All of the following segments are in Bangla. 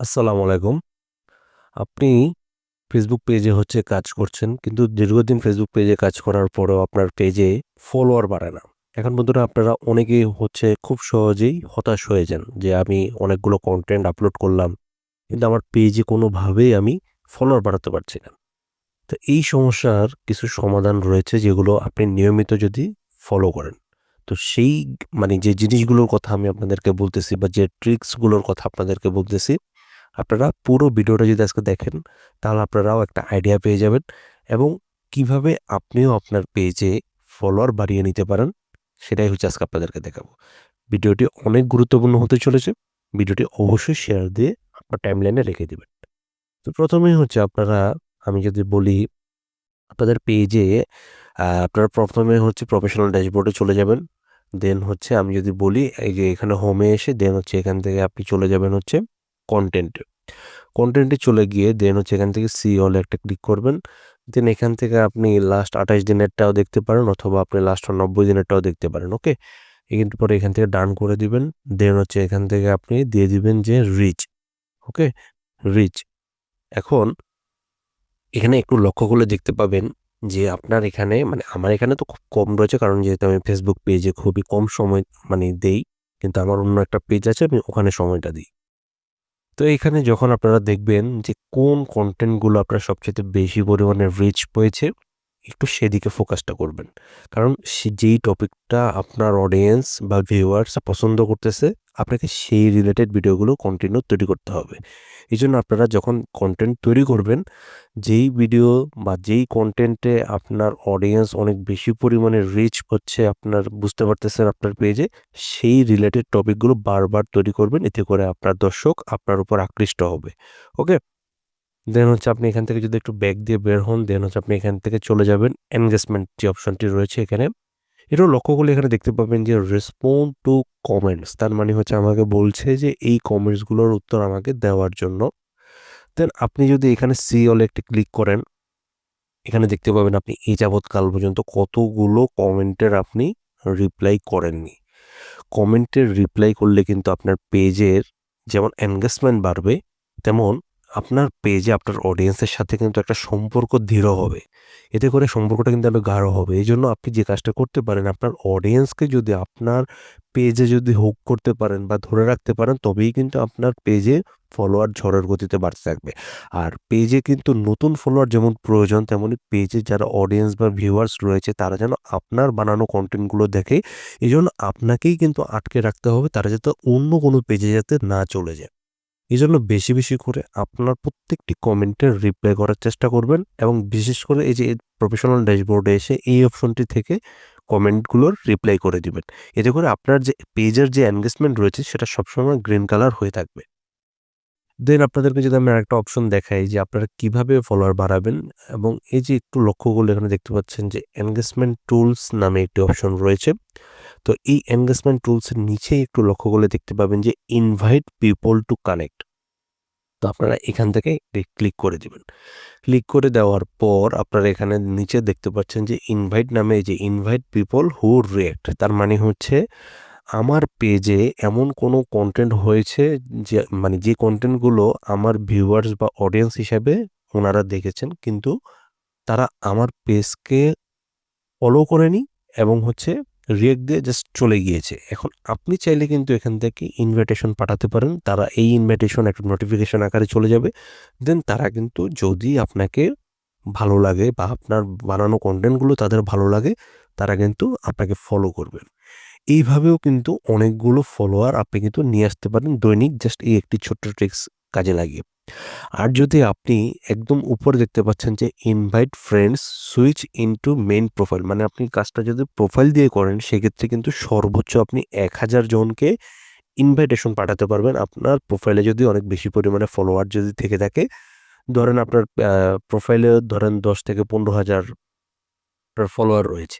আসসালামু আলাইকুম। আপনি ফেসবুক পেজে হচ্ছে কাজ করছেন। কিন্তু দীর্ঘদিন ফেসবুক পেজে কাজ করার পরেও আপনার পেজে ফলোয়ার বাড়ে না। এখন বন্ধুরা আপনারা অনেকেই হচ্ছে খুব সহজেই হতাশ হয়ে যান যে আমি অনেকগুলো কন্টেন্ট আপলোড করলাম। কিন্তু আমার পেজে কোনোভাবেই আমি ফলোয়ার বাড়াতে পারছি না। তো এই সমস্যার কিছু সমাধান রয়েছে যেগুলো আপনি নিয়মিত যদি ফলো করেন। তো সেই মানে যে জিনিসগুলোর কথা আমি আপনাদেরকে বলতেছি বা যে ট্রিক্সগুলোর কথা আপনাদেরকে বলতেছি আপনারা পুরো ভিডিওটা যদি আজকে দেখেন, তাহলে আপনারাও একটা আইডিয়া পেয়ে যাবেন এবং কীভাবে আপনিও আপনার পেজে ফলোয়ার বাড়িয়ে নিতে পারেন, সেটাই হচ্ছে আজকে আপনাদেরকে দেখাবো। ভিডিওটি অনেক গুরুত্বপূর্ণ হতে চলেছে, ভিডিওটি অবশ্যই শেয়ার দিয়ে আপনার টাইমলাইনে রেখে দেবেন। তো প্রথমেই হচ্ছে আপনারা, আমি যদি বলি, আপনাদের পেজে আপনারা প্রথমে হচ্ছে প্রফেশনাল ড্যাশবোর্ডে চলে যাবেন দেন হচ্ছে আমি যদি বলি, এই যে এখানে হোমে এসে দেন হচ্ছে এখান থেকে আপনি চলে যাবেন হচ্ছে কন্টেন্টে কন্টেন্টে চলে গিয়ে দেন হচ্ছে এখান থেকে সি হলে একটা ক্লিক করবেন। দেন এখান থেকে আপনি লাস্ট আঠাশ দিনেরটাও দেখতে পারেন অথবা আপনি লাস্ট নব্বই দিনেরটাও দেখতে পারেন ওকে কিন্তু পরে এখান থেকে ডান করে দিবেন। দেন হচ্ছে এখান থেকে আপনি দিয়ে দিবেন যে রিচ ওকে রিচ এখন এখানে একটু লক্ষ্য করলে দেখতে পাবেন যে আপনার এখানে মানে আমার এখানে তো খুব কম রয়েছে, কারণ যেহেতু আমি ফেসবুক পেজে খুবই কম সময় মানে দেই, কিন্তু আমার অন্য একটা পেজ আছে, আমি ওখানে সময়টা দিই। তো এখানে যখন আপনারা দেখবেন যে কোন কন্টেন্টগুলো আপনার সবচেয়ে বেশি পরিমাণে রিচ পেয়েছে একটু সেদিকে ফোকাসটা করবেন। কারণ যেই টপিকটা আপনার অডিয়েন্স বা ভিউয়ার্স পছন্দ করতেছে, আপনাকে সেই রিলেটেড ভিডিওগুলো কন্টিনিউ তৈরি করতে হবে। এই জন্য আপনারা যখন কন্টেন্ট তৈরি করবেন, যেই ভিডিও বা যেই কন্টেন্টে আপনার অডিয়েন্স অনেক বেশি পরিমাণে রিচ হচ্ছে, আপনার বুঝতে পারতেছেন আপনার পেজে সেই রিলেটেড টপিকগুলো বারবার তৈরি করবেন, এতে করে আপনার দর্শক আপনার উপর আকৃষ্ট হবে। ওকে দেন হচ্ছে আপনি এখান থেকে যদি একটু ব্যাক দিয়ে বের হন দেন হচ্ছে আপনি এখান থেকে চলে যাবেন। এনগেজমেন্ট যে অপশনটি রয়েছে এখানে এটাও লক্ষ্য করলে এখানে দেখতে পাবেন যে রেসপন্ড টু কমেন্টস তার মানে হচ্ছে আমাকে বলছে যে এই কমেন্টসগুলোর উত্তর আমাকে দেওয়ার জন্য। দেন আপনি যদি এখানে সি অলে একটি ক্লিক করেন, এখানে দেখতে পাবেন আপনি এই যাবৎকাল পর্যন্ত কতগুলো কমেন্টের আপনি রিপ্লাই করেননি। কমেন্টের রিপ্লাই করলে কিন্তু আপনার পেজের যেমন এনগেজমেন্ট বাড়বে, তেমন আপনার পেজে আপনার অডিয়েন্সের সাথে কিন্তু একটা সম্পর্ক দৃঢ় হবে। এতে করে সম্পর্কটা কিন্তু আরও গাঢ় হবে। এই জন্য আপনি যে কাজটা করতে পারেন, আপনার অডিয়েন্সকে যদি আপনার পেজে যদি হোক করতে পারেন বা ধরে রাখতে পারেন, তবেই কিন্তু আপনার পেজে ফলোয়ার ঝড়ের গতিতে বাড়তে থাকবে। আর পেজে কিন্তু নতুন ফলোয়ার যেমন প্রয়োজন তেমনই পেজে যারা অডিয়েন্স বা ভিউয়ার্স রয়েছে, তারা যেন আপনার বানানো কন্টেন্টগুলো দেখে এই জন্য আপনাকেই কিন্তু আটকে রাখতে হবে, তারা যাতে অন্য কোনো পেজে যাতে না চলে যায়। এই জন্য বেশি বেশি করে আপনার প্রত্যেকটি কমেন্টের রিপ্লাই করার চেষ্টা করবেন এবং বিশেষ করে এই যে প্রফেশনাল ড্যাশবোর্ডে এসে এই অপশনটি থেকে কমেন্টগুলোর রিপ্লাই করে দিবেন। এতে করে আপনার যে পেজের যে এনগেজমেন্ট রয়েছে সেটা সবসময় গ্রিন কালার হয়ে থাকবে। দেন আপনাদেরকে যদি আমি আরেকটা অপশন দেখাই যে আপনারা কীভাবে ফলোয়ার বাড়াবেন এবং এই যে একটু লক্ষ্য করলে এখানে দেখতে পাচ্ছেন যে এনগেজমেন্ট টুলস নামে একটি অপশন রয়েছে। তো এই এনগেজমেন্ট টুলসের নিচেই একটু লক্ষ্য করলে দেখতে পাবেন যে ইনভাইট পিপল টু কানেক্ট তো আপনারা এখান থেকে ক্লিক করে দেবেন। ক্লিক করে দেওয়ার পর আপনারা এখানে নিচে দেখতে পাচ্ছেন যে ইনভাইট নামে যে ইনভাইট পিপল হু রিয়েক্ট তার মানে হচ্ছে আমার পেজে এমন কোনো কন্টেন্ট হয়েছে যে মানে যে কন্টেন্টগুলো আমার ভিউয়ার্স বা অডিয়েন্স হিসাবে ওনারা দেখেছেন, কিন্তু তারা আমার পেজকে ফলো করেনি এবং হচ্ছে রিয়েক্ট দিয়ে জাস্ট চলে গিয়েছে। এখন আপনি চাইলে কিন্তু এখান থেকে ইনভাইটেশন পাঠাতে পারেন। তারা এই ইনভাইটেশন একটা নোটিফিকেশন আকারে চলে যাবে। দেন তারা কিন্তু যদি আপনাকে ভালো লাগে বা আপনার বানানো কন্টেন্টগুলো তাদের ভালো লাগে, তারা কিন্তু আপনাকে ফলো করবেন এইভাবেও কিন্তু অনেকগুলো ফলোয়ার আপনি কিন্তু নিয়ে আসতে পারেন। দৈনিক জাস্ট এই একটি ছোট্ট ট্রিক্স কাজে লাগিয়ে। আর যদি আপনি একদম উপরে দেখতে পাচ্ছেন যে invite friends switch into main profile মানে আপনি কাজটা যদি প্রোফাইল দিয়ে করেন, সেক্ষেত্রে কিন্তু সর্বোচ্চ আপনি এক হাজার জনকে ইনভাইটেশন পাঠাতে পারবেন। আপনার প্রোফাইলে যদি অনেক বেশি পরিমাণে ফলোয়ার যদি থেকে থাকে, ধরেন আপনার প্রোফাইলে ধরেন দশ থেকে পনেরো হাজার ফলোয়ার রয়েছে।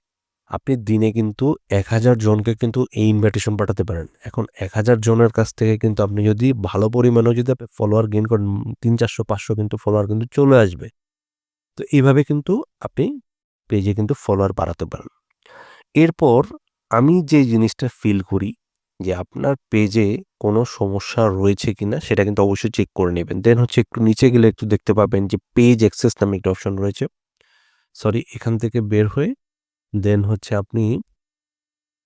আপনি দিনে কিন্তু এক হাজার জনকে কিন্তু এই ইনভাইটেশন পাঠাতে পারেন এখন এক হাজার জনের কাছ থেকে কিন্তু আপনি যদি ভালো পরিমাণেও যদি আপনি ফলোয়ার গেইন করেন, তিন, চারশো, পাঁচশো কিন্তু ফলোয়ার কিন্তু চলে আসবে তো এইভাবে কিন্তু আপনি পেজে কিন্তু ফলোয়ার বাড়াতে পারেন এরপর আমি যে জিনিসটা ফিল করি, যে আপনার পেজে কোনো সমস্যা রয়েছে কিনা, সেটা কিন্তু অবশ্যই চেক করে নেবেন। দেন হচ্ছে একটু নিচে গেলে একটু দেখতে পাবেন যে পেজ অ্যাক্সেস নামে একটা অপশন রয়েছে। সরি এখান থেকে বের হয়ে দেন হচ্ছে আপনি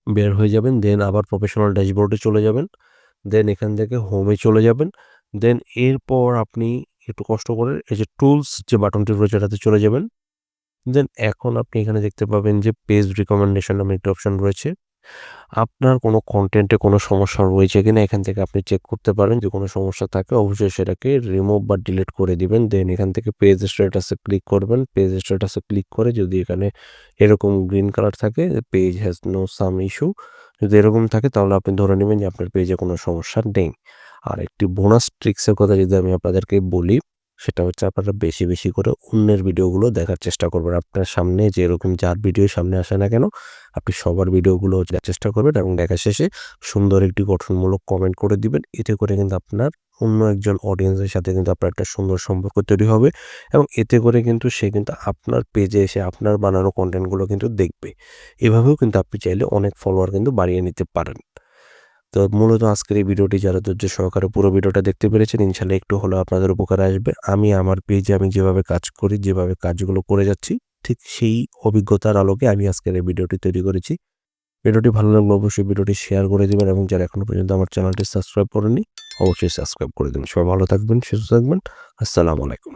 বের হয়ে যাবেন। দেন আবার প্রফেশনাল ড্যাশবোর্ডে চলে যাবেন। দেন এখান থেকে হোমে চলে যাবেন। দেন এরপর আপনি একটু কষ্ট করে এই যে টুলস যে বাটনটি রয়েছে এটাতে চলে যাবেন। দেন এখন আপনি এখানে দেখতে পাবেন যে পেজ রিকমেন্ডেশন নামে একটি অপশন রয়েছে। আপনার কোনো কন্টেন্টে কোনো সমস্যা রয়েছে কিনা, এখান থেকে আপনি চেক করতে পারেন। যদি কোনো সমস্যা থাকে, অবশ্যই সেটাকে রিমুভ বা ডিলিট করে দিবেন। দেন এখান থেকে পেজ স্ট্যাটাসে ক্লিক করবেন। পেজ স্ট্যাটাসে ক্লিক করে যদি এখানে এরকম গ্রিন কালার থাকে page has no some issue যদি এরকম থাকে, তাহলে আপনি ধরে নেবেন যে আপনার পেজে কোনো সমস্যা নেই। আর একটি বোনাস ট্রিক্সের কথা যদি আমি আপনাদেরকে বলি সেটা হচ্ছে আপনারা বেশি, বেশি করে অন্যের ভিডিওগুলো দেখার চেষ্টা করবেন। আপনার সামনে যে এরকম যার ভিডিও সামনে আসে না কেন আপনি সবার ভিডিওগুলো দেখার চেষ্টা করবেন এবং দেখা শেষে সুন্দর একটি গঠনমূলক কমেন্ট করে দিবেন। এতে করে কিন্তু আপনার অন্য একজন অডিয়েন্সের সাথে কিন্তু আপনার একটা সুন্দর সম্পর্ক তৈরি হবে এবং এতে করে কিন্তু সে কিন্তু আপনার পেজে এসে আপনার বানানো কন্টেন্টগুলো কিন্তু দেখবে। এভাবেও কিন্তু আপনি চাইলে অনেক ফলোয়ার কিন্তু বাড়িয়ে নিতে পারেন। তো মূলত আজকের এই ভিডিওটি যারা ধৈর্য সহকারে পুরো ভিডিওটা দেখতে পেরেছেন ইনশাল্লাহ একটু হলেও আপনাদের উপকারে আসবে। আমি আমার পেজে আমি যেভাবে কাজ করি, যেভাবে কাজগুলো করে যাচ্ছি ঠিক সেই অভিজ্ঞতার আলোকে আমি আজকের এই ভিডিওটি তৈরি করেছি। ভিডিওটি ভালো লাগলে অবশ্যই ভিডিওটি শেয়ার করে দিবেন এবং যারা এখনও পর্যন্ত আমার চ্যানেলটি সাবস্ক্রাইব করেননি অবশ্যই সাবস্ক্রাইব করে দিবেন। সবাই ভালো থাকবেন, সুস্থ থাকবেন। আসসালামু আলাইকুম।